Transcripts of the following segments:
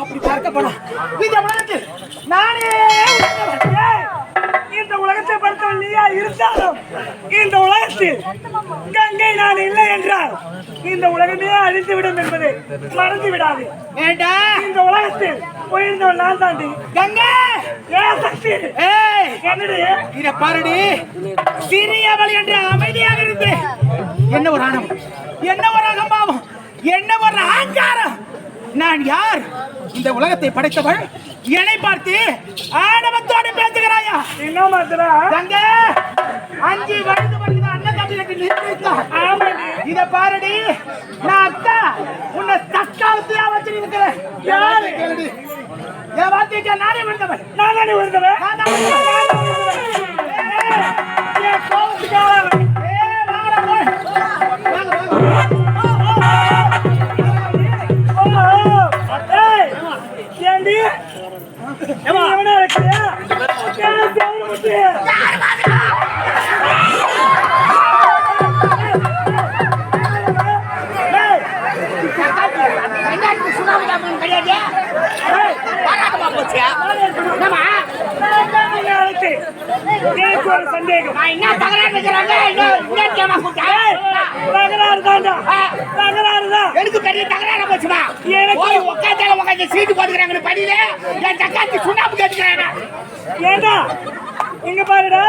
அப்படி பார்க்கப்படும் இந்த உலகத்தில் நானே இந்த உலகத்தை படைத்தவன் நீயா இருந்தாலும் இந்த உலகத்தில் கங்கை நான் இல்லை என்றால் இந்த உலகமே அழிந்துவிடும் என்பதை மறந்து விடாது. இந்த உலகத்தில் உயர்ந்தவன் நான் தாண்டி கங்கை ஏ சக்தி. என்னடி? இத பாருடி. சிறியவள் என்று அமைதியாக இருந்து என்ன ஒரு ஆணவம்? என்ன ஒரு அகம்பாவம்? நான் யார் இந்த உலகத்தை படைத்தவள் என்னை பார்த்து ஆணவத்தோடு பேசுகிறாயா என்ன மாத்திரா தங்க அஞ்சு வயது வருகிற அண்ணன் தம்பி என்று நிர்ணயித்தான். இத பாருடி நான் அக்கா உன்னை தக்காலத்தையா வச்சிருக்கிறேன் யாரு கேளுடி என் வார்த்தைக்கு நானே வந்தவன் நான் உயர்ந்தவன் நான் கோபத்துக்காக எனக்கு ஒரு சந்தேகம் என்ன தகராறு கூப்பிட்டேன் தகராறு தான் எனக்கு பெரிய தகராறு போச்சுமா? எனக்கு- உட்காந்தால உட்காந்து சீட்டு போட்டுக்கிறாங்கன்னு படியில என் தக்காத்தி சுண்ணாம்பு கேட்டுக்கிறாங்க. ஏண்டா? இங்க பாருடா.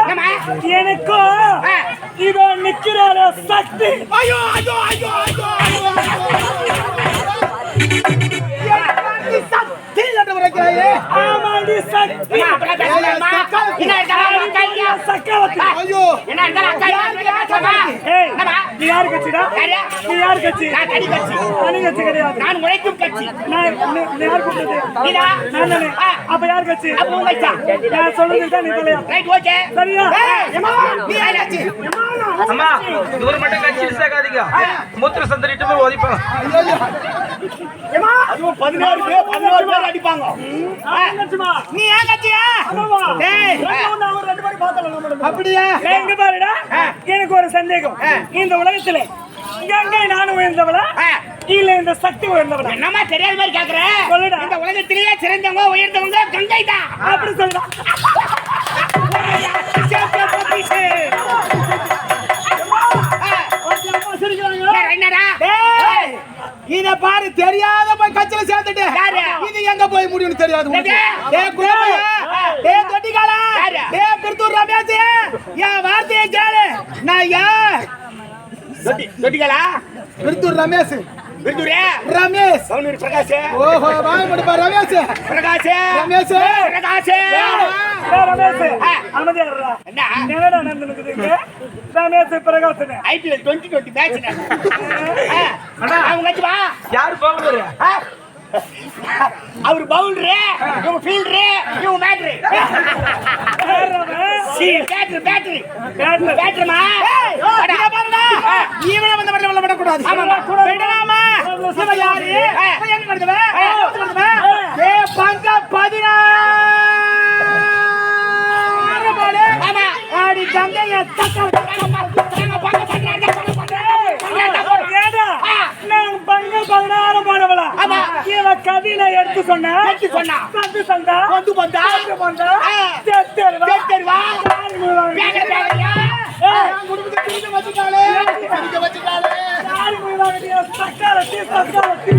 இதோ நிக்கிறார சக்தி. ஐயோ ஐயோ ஐயோ ஐயோ. ஐயோ சக்தி என்று சக்தி என்னம்மா நீ யார் கட்சிடா? நீ யார் கட்சி தனி கட்சி கட்சி கிடையாது நான் உழைக்கும் கட்சி நான் யார் கூப்பிட்டது? நான் தானே. அப்ப யார் கட்சி? நான் சொல்றது தான் நீ தலையா ரைட் ஓகே சரியா நீ யார் கட்சி அம்மா இவர் மட்டும் கட்சியில் சேர்க்காதீங்க மூத்திர சந்தரிட்டு போய் ஒதிப்பாங்க அதுவும் பதினாறு பேர் பதினாறு பேர் அடிப்பாங்க நீ ஏன் நம்மளுக்கு. அப்படியா? இங்க பாருடா. எனக்கு ஒரு சந்தேகம். இந்த உலகத்திலே கங்கை நான் உயர்ந்தவளா. இல்ல இந்த சக்தி உயர்ந்தவளா? என்னம்மா தெரியாத மாதிரி கேக்குற? சொல்லுடா. இந்த உலகத்திலேயே சிறந்தவங்க உயர்ந்தவங்க கங்கை தான் அப்படி சொல்லுடா. என்னடா? இத பாரு தெரியாத போய் கட்சியில சேர்த்துட்டு யாரு? இது எங்க போய் முடியும்னு தெரியாது? டேய் குரோமையா, டேய் தொட்டிக்காலா, யாரு? டேய் கிருத்தூர் ரமேஷ், என் வார்த்தையை கேளு. நான் யார்? தொட்டிகளா கிருத்தூர் ரமேஷ், ரமேஷ். பிரகாஷ் ஓஹோ, முடிப்பா, Ramesh. Prakash Ramesh. Prakash Ramesh Prakasan. IPL twenty twenty match அவங்க வா? யாரு பவுலரு அவர் பவுலரு இவங்க ஃபீல்டரு இவங்க பேட்டரி பேட்டரி பேட்டரி பேட்டரிமா இத பாருடா. இவனை வந்து மட்டும் விட விடக்கூடாது. விடலாமா? இவன் யாரு? இவன் எங்க கிடந்தவன்? எங்க கிடந்தவன்? ஏய், பங்க பதினாறு பாலு. ஆமா ஆடி கங்கைய தக்க ஏடா நான் பங்க பதினாறு பாடவளா ஆமா. இவ கவினை எடுத்து சொன்ன சொன்னா. சொன்னா வந்து வந்தா வந்தா குடும்பத்தை சக்காலத்தி, சக்காலத்தி,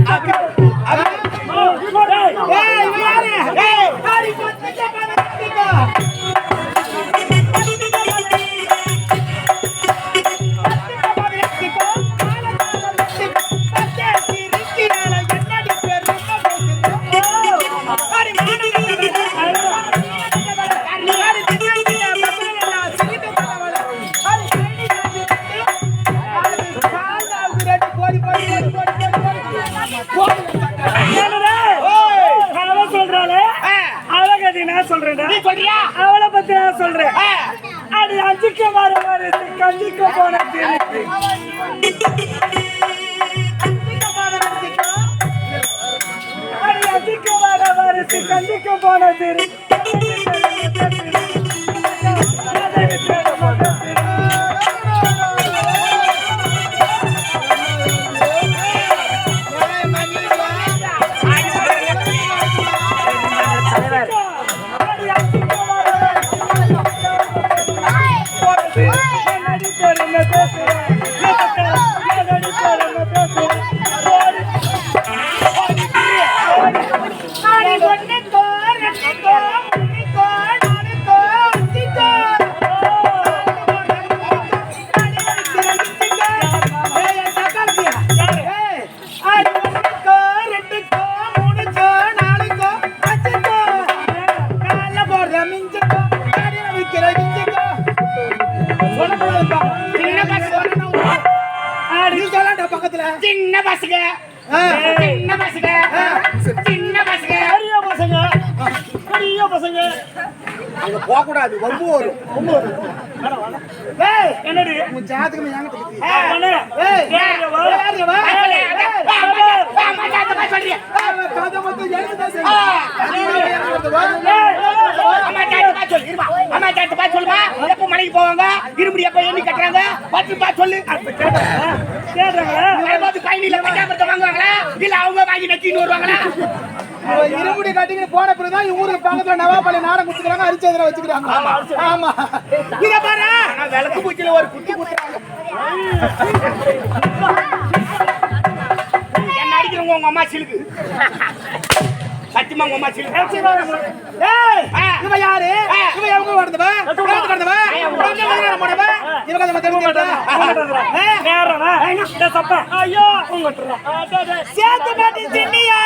சொல்றேன்டா. அவளை பத்தி நான் சொல்றேன். அது அஞ்சுக்க வர வருது கஞ்சிக்க போன அஞ்சுக்க வர வருது கஞ்சிக்க போன திருப்பி சொல்லு இருமா அம்மா டாக்டர் பா சொல்லுமா எப்ப மலைக்கு போவாங்க இருமுடி எப்ப எண்ணி கட்டுறாங்க பத்து பா சொல்லு வரும்போது பயணியில வாங்குவாங்களா இல்ல அவங்க வாங்கி வருவாங்களா அவன் இருமுடி கட்டிக்கிட்டு போன பிறகுதான் இவங்க ஊருக்கு பக்கத்துல நவாபாளையம் நாடகம் கொடுத்துக்கிறாங்க அரிச்சந்திர வச்சுக்கிறாங்க. ஆமா இத பாரு. விளக்கு பூச்சில ஒரு குட்டி குத்துறாங்க. என்ன அடிக்கிறவங்க உங்க அம்மா சிலுக்கு? சத்தியமா உங்க அம்மா சிலுக்கு? யாரு? ஆ. இவ எவங்க ஐயோ. சேத்து பாட்டி சின்னியா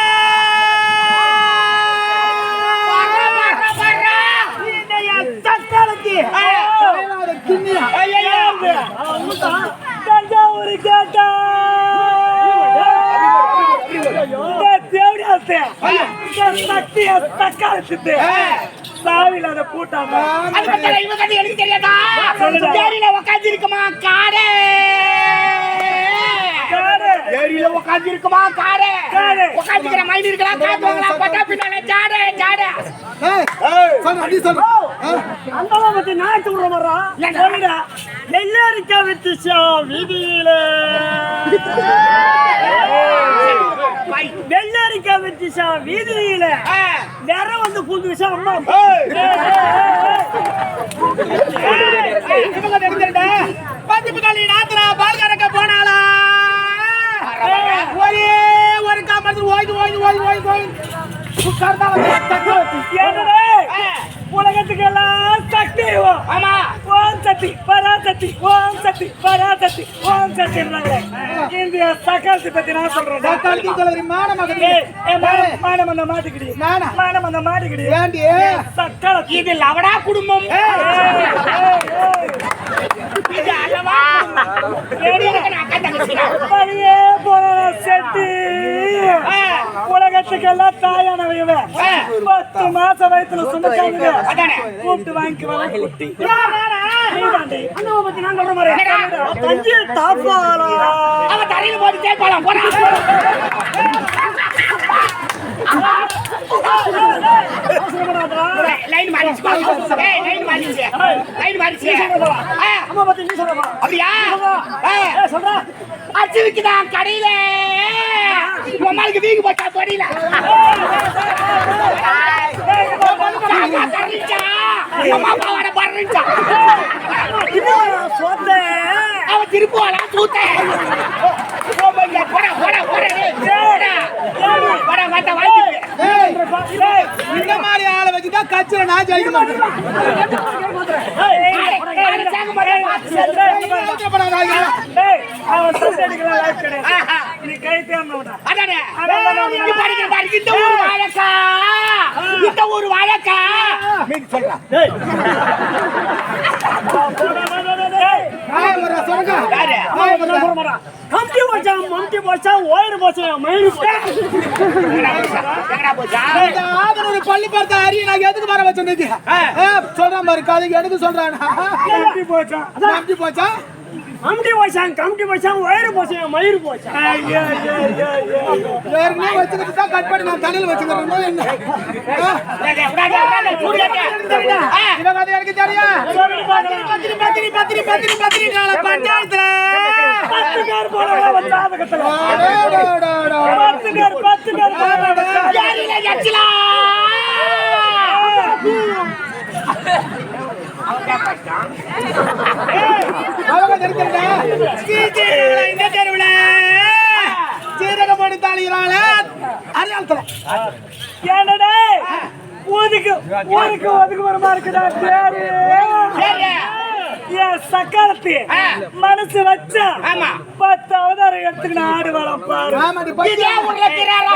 அத்தை சக்திய தக்காளத்து சாவில அதை கதை எனக்கு தெரியாதா? உட்காந்து இருக்குமா காடே. காடு. ஏரியில உட்காந்து இருக்குமா காடே. உட்காந்துக்கிற மைண்ட் இருக்கலாம் காத்துவாங்களா பட்டா பின்னால ஜாடே ஜாடே. நெல்லரிக்கா வித்துச்சா வீதியில. வேற வந்து புதுசா அம்மா இவங்க தெரிஞ்சிருடா பத்து பின்னாடி ஓய்து ஓய்து ஓய்து உட்கார்ந்தா என்னடே? உலகத்துக்கெல்லாம் சக்தி. ஆமா. ஓம் சக்தி பராசக்தி ஓம் சக்தி பராசக்தி ஓம் சக்தி இந்திய சகலத்தை பத்தி நான் சொல்றேன். ஏய், மானம், மானம் அந்த மாட்டுக்கிடி? மானம் அந்த மாட்டுக்கிடி. சக்கலத்தி இது லவடா குடும்பம் இது அல்லவா எனக்கு நான் அக்கா தங்கச்சிடா. பழையே போன செட்டி உலகத்துக்கெல்லாம் தாயான இவன் பத்து மாசம் வயசுல சுமக்காங்க அதானே. கூப்பிட்டு வாங்கிக்குவாங்க குட்டி நீதாண்டி. அண்ணாவை பத்தி நான் சொல்ற மாதிரி என்னடா? தஞ்சி தாப்பாளா அவ தரையில போட்டு தேய்ப்பாளாம் போடா லைன் மாறிச்சு ஏய் லைன் மாறிச்சு லைன் மாறிச்சு ஆ, அம்மா பத்தி நீ சொல்றமா அப்படியா? ஆ, ஏ சொல்றா. அரிசி விக்குதான் கடையில உமாளுக்கு வீங்கி போச்சா தொடையில. தாத்தா தர்றிச்சா அவ திருப்புவாளா சூத்த போடா போடா போடா போடா போடா மத்த இந்த மாதிரி ஆளை வச்சுதான் கட்சியில நான் ஜெயிக்க மாட்டேன் அவன் சந்தடிக்கலாம் லைஃப் கிடையாது. நீ கை தேர்ந்தவனா அதானே நீ படிக்கிற பாரு இந்த ஊர் வாழக்கா. இந்த ஊர் வாழக்கா. மீன் ஒரு யாரு? கம்பி போச்சா மம்டி போச்சா ஓயிரு மயிறு ஆதரவு பள்ளி பார்த்த அரிய நான் எதுக்கு வர வச்சிருந்தது சொல்றேன் பாரு கதைக்கு எனக்கு சொல்றான்? போச்சா? அப்படி போச்சா? அம்டி போச்சாங்க கம்டி போச்சாங்க ஒயர் போச்சாங்க மயிர் போச்சாங்க வேறனே வச்சிட்டு தான் கட் பண்ணி நான் தலையில வச்சிருக்கேன் என்ன? எனக்கு தெரியும். பத்திரி பத்திரி இந்த தெருவில். சீரகம் போட்டு தாளிக்கிறாங்களே ஊதுக்கு ஊருக்கு ஒதுக்கு மரமா இருக்குடா? பேரு சக்காலத்தி மனசு வச்சா பத்து அவதாரம் ஆடு வளம் பாரு. இதே உள்ள கிராரா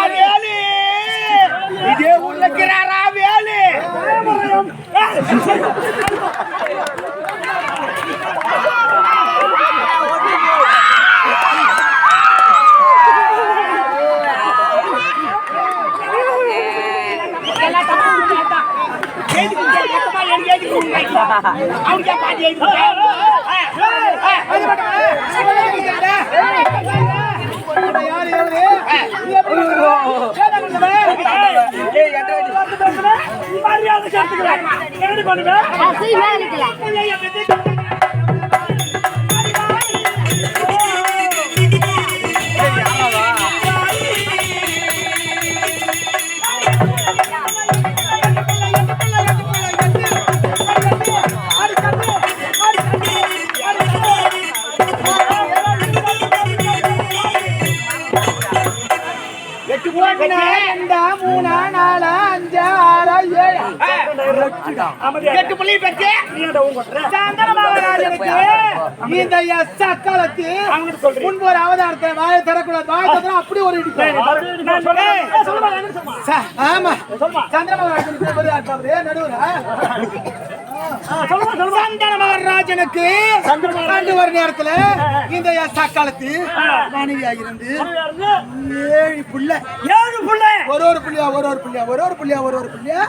மரியாதை சேர்த்துக்கிறேன் என்ன பண்ணுவேன் எட்டு புள்ளி பெற்று சந்திரபாபுக்கு இந்த சக்காலத்து முன்பு ஒரு அவதாரத்தை வாயை தரக்கூடாது வாயை தந்தா அப்படி ஒரு இடி ஆமா. சந்திரபாபு நடுவுல. சந்தன மகாராஜனுக்கு ரெண்டு ஒரு நேரத்துல இந்த எஸ் அக்காலத்து மனைவியா இருந்து ஏழு புள்ள ஏழு புள்ளை ஒரு ஒரு புள்ளியா ஒரு ஒரு புள்ளியா ஒரு ஒரு புள்ளியா ஒரு ஒரு புள்ளியா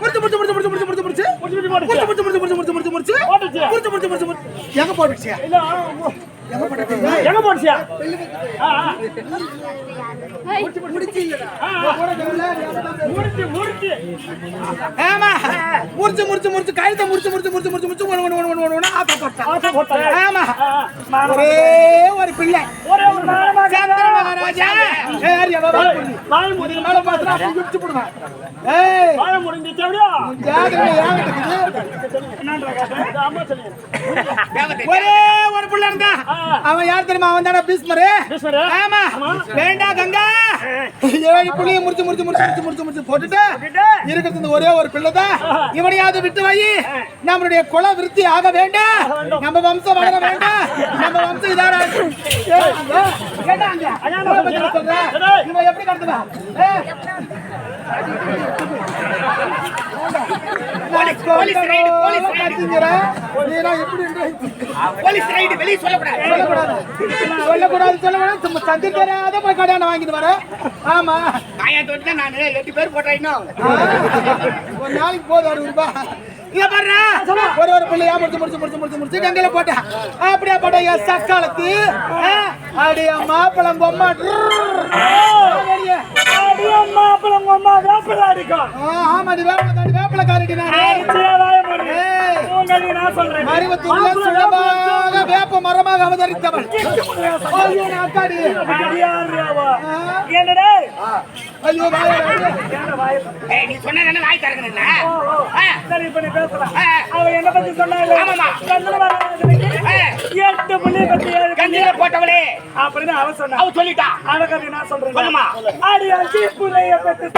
முடிச்சு முடிச்சு முடிச்சு முடிச்சு முடிச்சு முடிச்சு முடிச்சு முடிச்சு முடிச்சு முடிச்சு முடிச்சு முடிச்சு முடிச்சு முடிச்சு போட்டுச்சு. முடிச்சு முடிச்சு முடிச்சு முடிச்சு எங்க போட்டுச்சு எங்க போனியா ஆமா முடிச்சு முடிச்சு. முடிச்சு கழுத்தை முடிச்சு முடிச்சு. முடிச்சு முடிச்சு முடிச்சு. ஒன்று ஒன்று ஒன்று ஒன்று ஆப்பா போட்டா. ஆமா ஒரே ஒரு பிள்ளை. சந்திர மகாராஜா மேல முடிச்சு போடுவேன். ஏய். முடிஞ்சு ஒரே ஒரு புள்ள இருந்தா அவன் யார் தெரியுமா? அவன் தானே பீஸ்மரு? ஆமா. வேண்டாம் கங்கா. ஏழு புள்ளிய முடிச்சு முடிச்சு முடிச்சு முடிச்சு முடிச்சு முடிச்சு போட்டுட்டு இருக்கிறது ஒரே ஒரு பிள்ளை தான். இவனையாவது விட்டு வை. நம்மளுடைய குல விருத்தி ஆக வேண்டாம். நம்ம வம்சம் வளர வேண்டாம். நம்ம வம்சம் இதான சொல்றேன். இவன் எப்படி கடத்துவா போலீஸ், ரைடு, போலீஸ் ரைடு. எப்படி போலீஸ் ரைடு வெளியே சொல்லக்கூடாது. சொல்லக்கூடாது. சொல்லக்கூடாது சொல்லக்கூடாது. சும்மா போய் வாங்கிட்டு வர. ஆமா. காயா தொட்டு நானு எட்டு பேர் போட்டேன் இன்னும் ஆ. ஒரு நாளைக்கு போதும் அறுபது ரூபாய். இங்க பாருடா. ஒரு ஒரு பிள்ளையா முடிச்சு முடிச்சு முடிச்சு முடிச்சு முடிச்சு. கங்கையில போட்டேன் அப்படியே போட்ட எஸ் சக்காலத்து. அப்படியே மாப்பிளம் பொம்மா அடியா மாப்பிளம் அம்மா வேப்பில அடிக்கும் ஆமாடி வேப்பில காடி வேப்பில காரடி நானே. சுலபாக வேப்ப மரமாக அவதரித்தவள். ஐயோ அக்காடி? என்னடே ஐயோ வாய? ஏய், நீ. சரி, இப்ப நீ பேசலாம். அவ என்ன பத்தி சொன்னாங்க? எட்டு புள்ளி பத்தி ஏழு போட்டவளே. அப்படின்னு அவ சொன்னா. அவ சொல்லிட்டா. அவ கதை நான் சொல்றேன். சொல்லுமா. அடி அஞ்சு புள்ளைய பெத்து